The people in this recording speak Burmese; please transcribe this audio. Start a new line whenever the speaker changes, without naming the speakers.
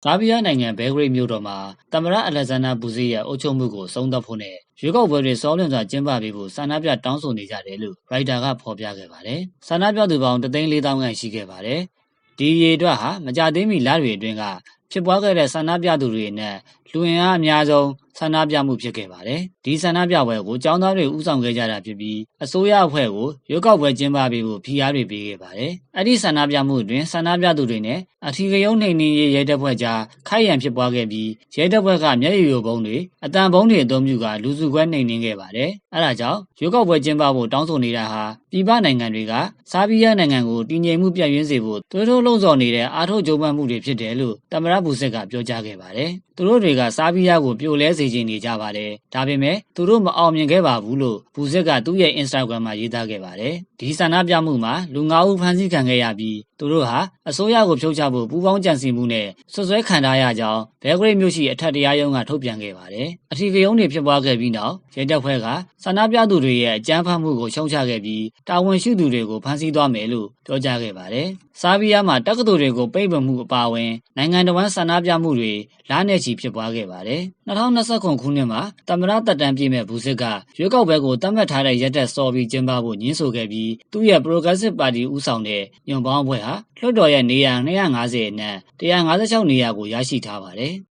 ။ကာဗီးယားနိုင်ငံဘဲဂရိတ်မြို့တော်မှာတမရအလက်ဇန္ဒာဘူစီရဲ့အုပ်ချုပ်မှုကိုဆုံးသက်ဖို့နဲ့ရွေးကောက်ပွဲတွေစောလွန်စွာကျင်းပပေးဖို့ဆန္ဒပြတောင်းဆိုနေကြတယ်လို့ရိုက်တာကဖော်ပြခဲ့ပါတယ်။ဆန္ဒပြသူပေါင်း3,400ခန့်ရှိခဲ့ပါတယ်။ဒီရေအတွက်ဟာမကြသေးမီလတွေအတွင်းကဖြစ်ပွားခဲ့တဲ့ဆန္ဒပြသူတွေနဲ့လူဝင်အားအများဆုံး ဆန္ဒပြမှုဖြစ်ခဲ့ပါတယ်။ဒီဆန္ဒပြပွဲကိုចောင်းသားတွေဥဆောင်ခဲ့ကြတာဖြစ်ပြီးအစိုးရအဖွဲ့ကိုရွေးကောက်ပွဲကျင်းပပေးဖို့ဖိအားတွေပေးခဲ့ပါတယ်။အဲ့ဒီဆန္ဒပြမှုအတွင်းဆန္ဒပြသူတွေနဲ့အထီးကယုံနှိမ်နှင်းရေးရဲတပ်ဖွဲ့ကြားခိုက်ရန်ဖြစ်ပွားခဲ့ပြီးရဲတပ်ဖွဲ့ကမျက်ရည်ယိုဘုံတွေအတန်ဘုံတွေအသုံးပြုကလူစုခွဲနှိမ်နှင်းခဲ့ပါတယ်။အဲ့ဒါကြောင့်ရွေးကောက်ပွဲကျင်းပဖို့တောင်းဆိုနေတာဟာပြည်ပနိုင်ငံတွေကဆာဘီးယားနိုင်ငံကိုတည်ငြိမ်မှုပြည့်ရင်းစေဖို့တွေးထိုးလှုံ့ဆော်နေတဲ့အာထုတ်ကြိုးပမ်းမှုတွေဖြစ်တယ်လို့တမရဘူဆက်ကပြောကြားခဲ့ပါတယ်။သူတို့တွေကဆာဘီးယားကိုပြိုလဲစေချင်နေကြပါတယ်။ဒါပေမဲ့သူတို့မအောင်မြင်ခဲ့ပါဘူးလို့ဘူဆက်ကသူ့ရဲ့ Instagram မှာရေးသားခဲ့ပါတယ်။ဒီဆန္ဒပြမှုမှာလူ၅ဦးဖမ်းဆီးခံခဲ့ရပြီး သူတို့ဟာအစိုးရကိုဖြုတ်ချဖို့ပူးပေါင်းကြံစည်မှုနဲ့ဆွဆွဲခံထားရကြောင်းဘဲဂရိတ်မြို့ရှိအထက်တရားရုံးကထုတ်ပြန်ခဲ့ပါတယ်။အထီးကယုံတွေဖြစ်ပွားခဲ့ပြီးနောက်ရဲတပ်ဖွဲ့ကဆန္ဒပြသူတွေရဲ့အကြမ်းဖက်မှုကိုရှုံချခဲ့ပြီးတာဝန်ရှိသူတွေကိုဖမ်းဆီးသွားမယ်လို့ပြောကြားခဲ့ပါတယ်။ဆာဘီးယားမှာတက္ကသိုလ်တွေကိုပိတ်ပင်မှုအပါအဝင်နိုင်ငံတော်ဝန်ဆန္ဒပြမှုတွေလနဲ့ချီဖြစ်ပွားခဲ့ပါတယ်။2029ခုနှစ်မှာတမရတက်တန်းပြည့်မဲ့ဘူးစစ်ကရွေးကောက်ပွဲကိုတတ်မှတ်ထားတဲ့ရက်တက်စော်ပြီးကျင်းပဖို့ညှင်းဆိုခဲ့ပြီးသူ့ရဲ့ Progressive Party ဦးဆောင်တဲ့ညွန်ပေါင်းအဖွဲ့ဟာလွှတ်တော်ရဲ့နေရာ250အနက်156နေရာကိုရရှိထားပါတယ်။